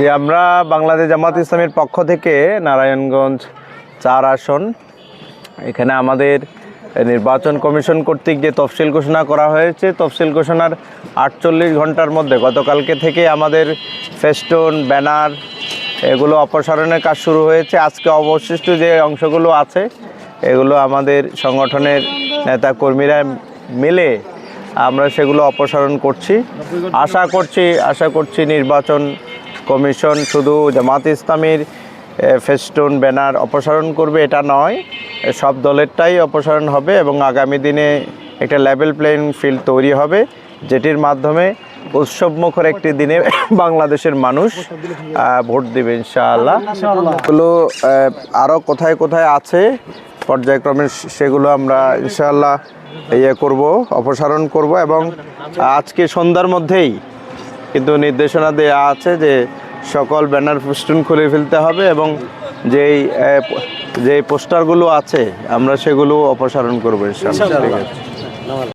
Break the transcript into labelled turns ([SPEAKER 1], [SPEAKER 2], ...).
[SPEAKER 1] যে আমরা বাংলাদেশ জামাত ইসলামের পক্ষ থেকে নারায়ণগঞ্জ চার আসন, এখানে আমাদের নির্বাচন কমিশন কর্তৃক যে তফসিল ঘোষণা করা হয়েছে, তফসিল ঘোষণার আটচল্লিশ ঘণ্টার মধ্যে গতকালকে থেকে আমাদের ফেস্টুন, ব্যানার এগুলো অপসারণের কাজ শুরু হয়েছে। আজকে অবশিষ্ট যে অংশগুলো আছে, এগুলো আমাদের সংগঠনের নেতা কর্মীরা মিলে আমরা সেগুলো অপসারণ করছি। আশা করছি আশা করছি নির্বাচন কমিশন শুধু জামাত ইসলামীর ফেস্টুন ব্যানার অপসারণ করবে এটা নয় সব দলেরটাই অপসারণ হবে এবং আগামী দিনে একটা লেভেল প্লেইং ফিল্ড তৈরি হবে যেটির মাধ্যমে উৎসবমুখর একটি দিনে বাংলাদেশের মানুষ ভোট দেবে ইনশাআল্লাহ। এগুলো আরও কোথায় কোথায় আছে পর্যায়ক্রমে সেগুলো আমরা ইনশাআল্লাহ ইয়ে করব অপসারণ করব এবং আজকে সন্ধ্যার মধ্যেই কিন্তু নির্দেশনা দেওয়া আছে যে সকল ব্যানার পোস্টুন খুলে ফেলতে হবে এবং যেই যে যেই পোস্টারগুলো আছে আমরা সেগুলো অপসারণ করব ইনশাআল্লাহ। ঠিক আছে।